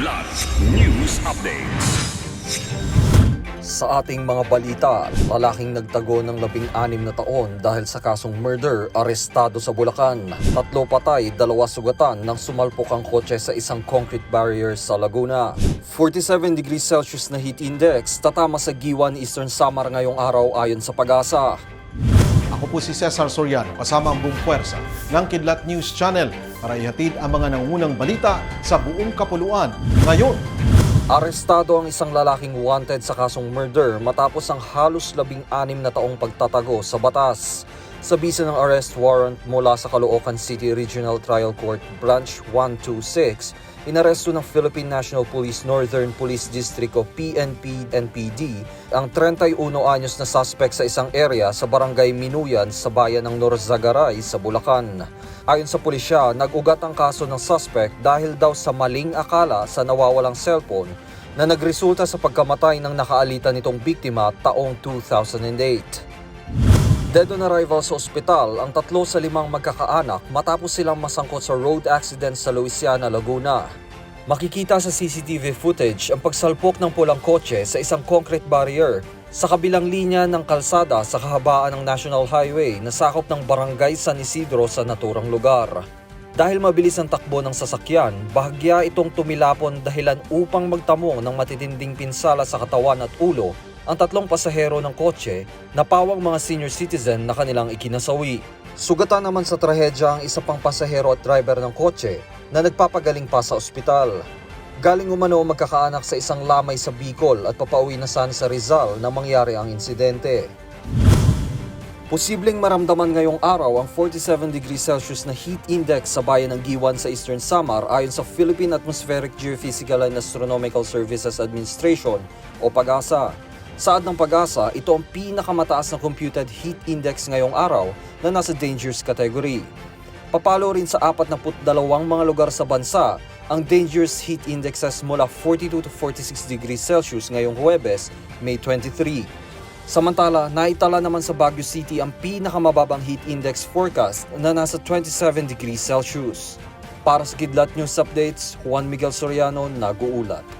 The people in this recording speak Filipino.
Kidlat News Updates. Sa ating mga balita, lalaking nagtago ng labing-anim na taon dahil sa kasong murder, arestado sa Bulacan. Tatlo patay, dalawa sugatan nang sumalpok ang kotse sa isang concrete barrier sa Laguna. 47 degrees Celsius na heat index, tatama sa Giwan Eastern Samar ngayong araw ayon sa pag-asa. Ako po si Cesar Soriano kasama ang buong puwersa ng Kidlat News Channel para ihatid ang mga nangunang balita sa buong kapuluan. Ngayon, Arestado ang isang lalaking wanted sa kasong murder matapos ang halos labing-anim na taong pagtatago sa batas. Sa bisa ng arrest warrant mula sa Caloocan City Regional Trial Court Branch 126, inaresto ng Philippine National Police Northern Police District o PNP-NPD ang 31 anyos na suspect sa isang area sa barangay Minuyan sa bayan ng Norzagaray sa Bulacan. Ayon sa pulisya, nag-ugat ang kaso ng suspect dahil daw sa maling akala sa nawawalang cellphone na nagresulta sa pagkamatay ng nakaalitan nitong biktima taong 2008. Dead on arrival sa ospital ang tatlo sa limang magkakaanak matapos silang masangkot sa road accident sa Louisiana, Laguna. Makikita sa CCTV footage ang pagsalpok ng pulang kotse sa isang concrete barrier sa kabilang linya ng kalsada sa kahabaan ng National Highway na sakop ng Barangay San Isidro sa naturang lugar. Dahil mabilis ang takbo ng sasakyan, bahagya itong tumilapon dahilan upang magtamo ng matitinding pinsala sa katawan at ulo ang tatlong pasahero ng kotse na pawang mga senior citizen na kanilang ikinasawi. Sugatan naman sa trahedya ang isa pang pasahero at driver ng kotse na nagpapagaling pa sa ospital. Galing umano magkakaanak sa isang lamay sa Bicol at papauwi na sana sa Rizal na mangyari ang insidente. Posibleng maramdaman ngayong araw ang 47 degrees Celsius na heat index sa bayan ng Giwan sa Eastern Samar ayon sa Philippine Atmospheric Geophysical and Astronomical Services Administration o PAGASA. Saad ng PAGASA, ito ang pinakamataas na computed heat index ngayong araw na nasa dangerous category. Papalo rin sa 42 mga lugar sa bansa ang dangerous heat indexes mula 42 to 46 degrees Celsius ngayong Huwebes, May 23. Samantala, naitala naman sa Baguio City ang pinakamababang heat index forecast na nasa 27 degrees Celsius. Para sa Kidlat News Updates, Juan Miguel Soriano, nag-uulat.